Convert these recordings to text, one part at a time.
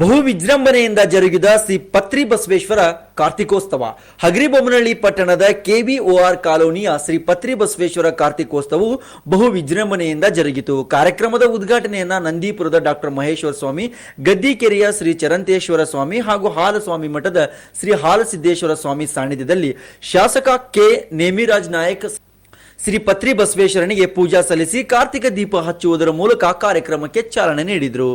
ಬಹು ವಿಜೃಂಭಣೆಯಿಂದ ಜರುಗಿದ ಶ್ರೀ ಪತ್ರಿ ಬಸವೇಶ್ವರ ಕಾರ್ತಿಕೋತ್ಸವ ಹಗರಿಬೊಮ್ಮನಹಳ್ಳಿ ಪಟ್ಟಣದ ಕೆಬಿಒಆರ್ ಕಾಲೋನಿಯ ಶ್ರೀ ಪತ್ರಿ ಬಸವೇಶ್ವರ ಕಾರ್ತಿಕೋತ್ಸವವು ಬಹು ವಿಜೃಂಭಣೆಯಿಂದ ಜರುಗಿತು. ಕಾರ್ಯಕ್ರಮದ ಉದ್ಘಾಟನೆಯನ್ನ ನಂದೀಪುರದ ಡಾಕ್ಟರ್ ಮಹೇಶ್ವರ ಸ್ವಾಮಿ, ಗದ್ದಿಕೆರೆಯ ಶ್ರೀ ಚರಂತೇಶ್ವರ ಸ್ವಾಮಿ ಹಾಗೂ ಹಾಲಸ್ವಾಮಿ ಮಠದ ಶ್ರೀ ಹಾಲಸಿದ್ದೇಶ್ವರ ಸ್ವಾಮಿ ಸಾನ್ನಿಧ್ಯದಲ್ಲಿ ಶಾಸಕ ಕೆ. ನೇಮಿರಾಜ್ ನಾಯಕ್ ಶ್ರೀ ಪತ್ರಿ ಬಸವೇಶ್ವರನಿಗೆ ಪೂಜಾ ಸಲ್ಲಿಸಿ ಕಾರ್ತಿಕ ದೀಪ ಹಚ್ಚುವುದರ ಮೂಲಕ ಕಾರ್ಯಕ್ರಮಕ್ಕೆ ಚಾಲನೆ ನೀಡಿದರು.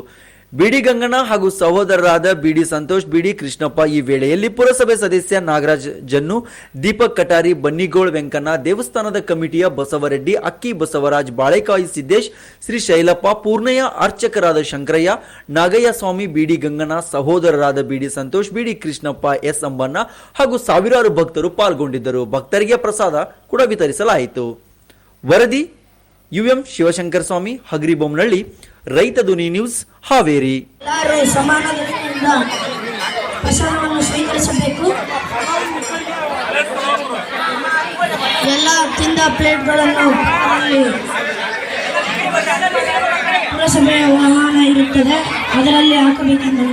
ಬಿಡಿ ಗಂಗಣ್ಣ ಹಾಗೂ ಸಹೋದರರಾದ ಬಿಡಿ ಸಂತೋಷ್, ಬಿಡಿ ಕೃಷ್ಣಪ್ಪ ಈ ವೇಳೆಯಲ್ಲಿ ಪುರಸಭೆ ಸದಸ್ಯ ನಾಗರಾಜ್ ಜನ್ನು, ದೀಪಕ್ ಕಟಾರಿ, ಬನ್ನಿಗೋಳ್ ವೆಂಕಣ್ಣ, ದೇವಸ್ಥಾನದ ಕಮಿಟಿಯ ಬಸವರೆಡ್ಡಿ, ಅಕ್ಕಿ ಬಸವರಾಜ್, ಬಾಳೆಕಾಯಿ ಸಿದ್ದೇಶ್, ಶ್ರೀ ಶೈಲಪ್ಪ, ಪೂರ್ಣಯ್ಯ ಅರ್ಚಕರಾದ ಶಂಕರಯ್ಯ, ನಾಗಯ್ಯ ಸ್ವಾಮಿ, ಬಿಡಿ ಗಂಗಣ್ಣ, ಸಹೋದರರಾದ ಬಿಡಿ ಸಂತೋಷ್, ಬಿಡಿ ಕೃಷ್ಣಪ್ಪ ಎಸ್ ಅಂಬಣ್ಣ ಹಾಗೂ ಸಾವಿರಾರು ಭಕ್ತರು ಪಾಲ್ಗೊಂಡಿದ್ದರು. ಭಕ್ತರಿಗೆ ಪ್ರಸಾದ ಕೂಡ ವಿತರಿಸಲಾಯಿತು. ವರದಿ ಯುಎಂ ಶಿವಶಂಕರ ಸ್ವಾಮಿ ಹಗರಿಬೊಮ್ಮನಹಳ್ಳಿ ರೈತ ಧ್ವನಿ ನ್ಯೂಸ್, ಹಾವೇರಿ. ಎಲ್ಲರೂ ಸಮಾನತೆಯಿಂದ ಪ್ರಸಾದವನ್ನು ಸ್ವೀಕರಿಸಬೇಕು. ಎಲ್ಲ ತಿಂದ ಪ್ಲೇಟ್ಗಳನ್ನು ಪುರಸಭೆಯ ವಾಹನ ಇರುತ್ತದೆ. ಅದರಲ್ಲಿ ಹಾಕಬೇಕೆಂದು